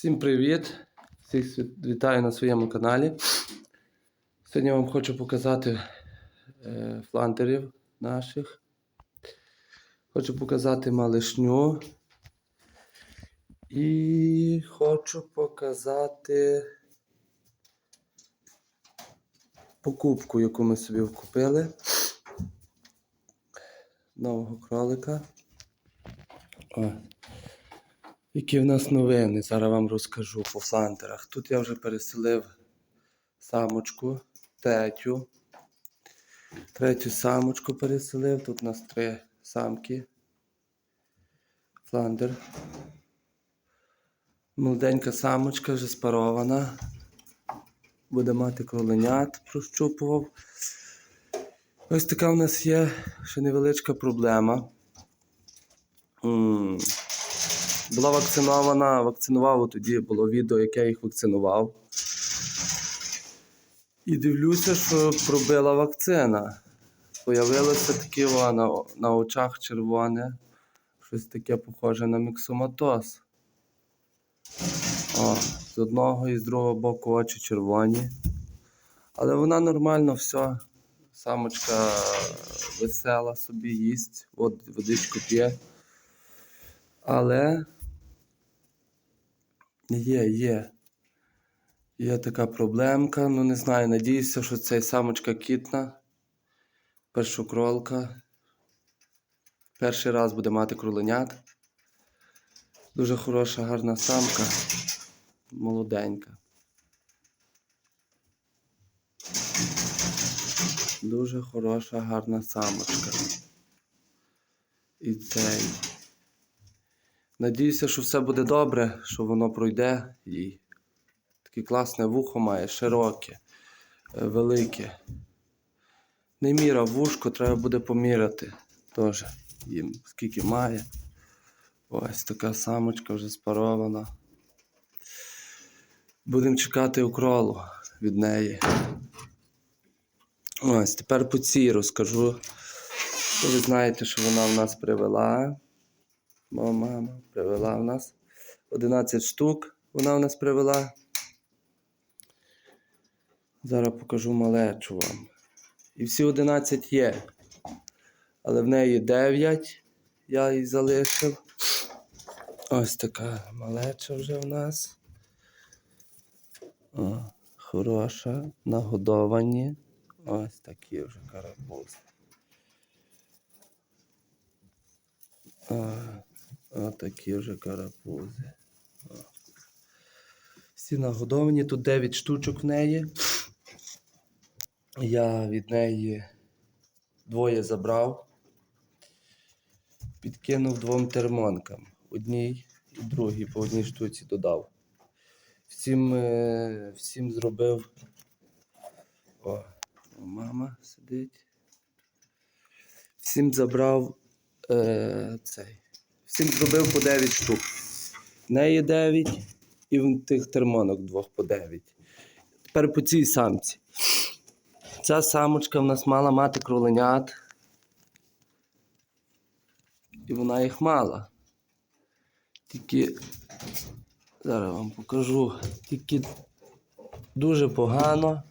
Всім привіт! Всіх вітаю на своєму каналі. Сьогодні я вам хочу показати е, флантерів наших. Хочу показати малишню. І хочу показати покупку, яку ми собі купили. Нового кролика. О. Які в нас новини, зараз вам розкажу по флантерах. Тут я вже переселив самочку, третю. Третю самочку переселив. Тут у нас три самки. Фландер. Молоденька самочка вже спарована. Буде мати кроленят, прощупував. Ось така в нас є ще невеличка проблема. М, була вакцинована, вакцинував тоді було відео, яке я їх вакцинував. І дивлюся, що пробила вакцина. Появилося таке на, на очах червоне, щось таке похоже на міксоматоз. О, з одного і з другого боку очі червоні. Але вона нормально все. Самочка весела собі їсть, водичку п'є. Але є, є. Є така проблемка. Ну не знаю, надіюся, що цей самочка кітна. Першокролка. Перший раз буде мати кроленят. Дуже хороша, гарна самка. Молоденька. Дуже хороша, гарна самочка. І цей. Надіюся, що все буде добре, що воно пройде і таке класне вухо має, широке, е, велике. Не міряв вушко, треба буде поміряти теж їм, скільки має. Ось така самочка вже спарована. Будемо чекати укролу від неї. Ось, тепер по цій розкажу. Ви знаєте, що вона в нас привела. Бо мама привела в нас 11 штук. Вона в нас привела. Зараз покажу малечу вам. І всі 11 є. Але в неї 9. Я її залишив. Ось така малеча вже в нас. О, хороша. Нагодовані. Ось такі вже карапузи. А, Отакі вже карапузи. Всі нагодовані, тут 9 штучок в неї. Я від неї двоє забрав, підкинув двом термонкам. Одній і другій по одній штуці додав. Всім, е, всім зробив. О, мама сидить. Всім забрав е, цей. Всім зробив по 9 штук. В неї 9 і в тих термонок двох по 9. Тепер по цій самці. Ця самочка в нас мала мати кроленят. І вона їх мала. Тільки зараз вам покажу. Тільки дуже погано.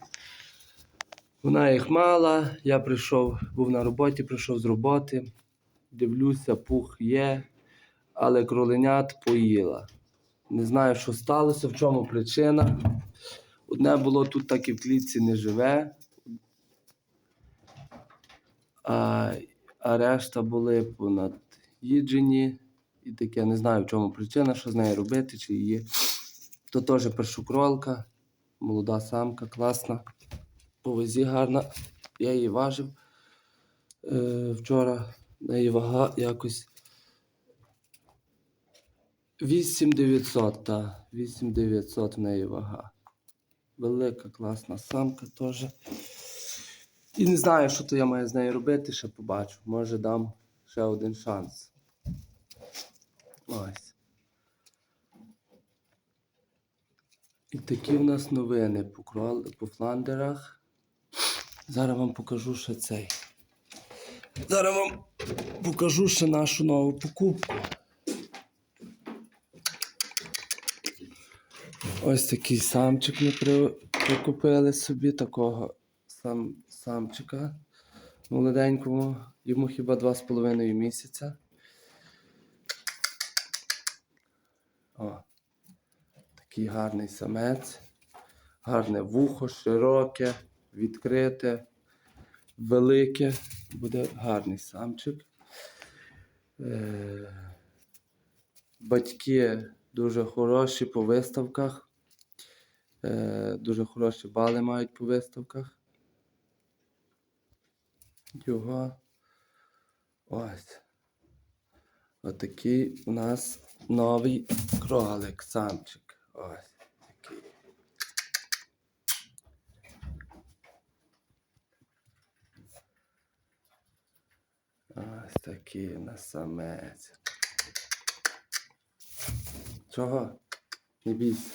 Вона їх мала. Я прийшов, був на роботі, прийшов з роботи. Дивлюся, пух є, але кроленят поїла. Не знаю, що сталося, в чому причина. Одне було тут так і в клітці не живе, а, а решта були понад їджені. І таке не знаю, в чому причина, що з нею робити, чи її. То теж першокролка, молода самка, класна. По вазі гарна. Я її важив е, вчора. В неї вага якось 8900, так. 8900 в неї вага. Велика, класна самка теж. І не знаю, що то я маю з нею робити, ще побачу. Може дам ще один шанс. Ось. І такі в нас новини по, крол... по фландерах. Зараз вам покажу ще цей. Зараз вам покажу ще нашу нову покупку. Ось такий самчик ми при- прикупили собі, такого сам, самчика молоденькому. Йому хіба два з половиною місяця. О, такий гарний самець. Гарне вухо, широке, відкрите, велике. Буде гарний самчик. Е, Батьки дуже хороші по виставках. Е, Дуже хороші бали мають по виставках. Його ось. Отакий у нас новий кролик, самчик. Ось такий. Ось такий у нас самець. Чого? Не бійся.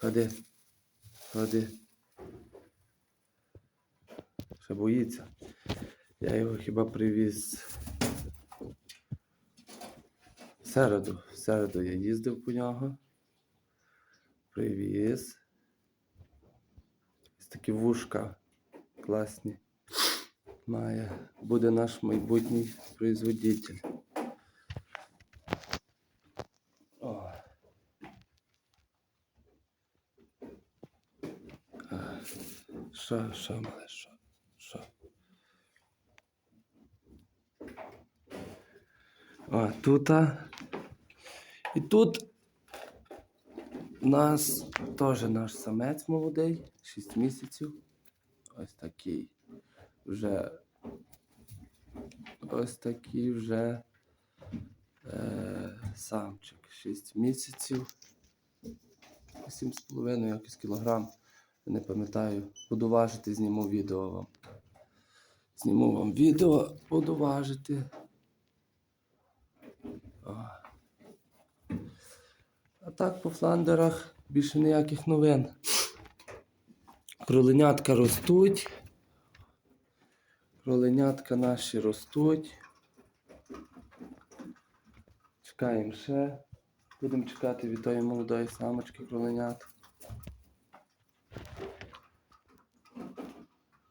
Ходи. Ходи. Ще боїться. Я його хіба привіз. В середу. В середу я їздив по нього. Привіз. Ось такі вушка класні. Має. Буде наш майбутній производитель. О. А, Що, що, мале, що? Що? О, тут. І тут у нас теж наш самець молодий, 6 місяців. Ось такий вже. Ось такий вже е, самчик. 6 місяців. 7,5 якийсь кілограм. Не пам'ятаю. Буду важити, зніму відео вам. Зніму вам відео, буду важити. О. А так по фландерах більше ніяких новин. Кроленятка ростуть. Кроленятка наші ростуть. Чекаємо ще. Будемо чекати від тої молодої самочки кроленят.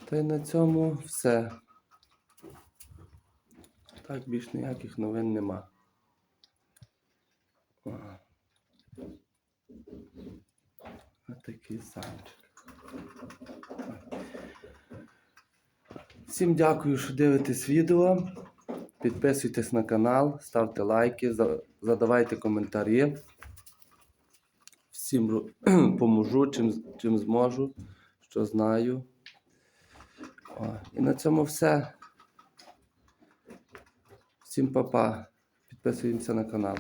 Та й на цьому все. Так, більш ніяких новин нема. Отакий самчик. Всім дякую, що дивитесь відео. Підписуйтесь на канал, ставте лайки, задавайте коментарі. Всім поможу, чим, чим зможу, що знаю. О, і на цьому все. Всім па-па. Підписуємося на канал.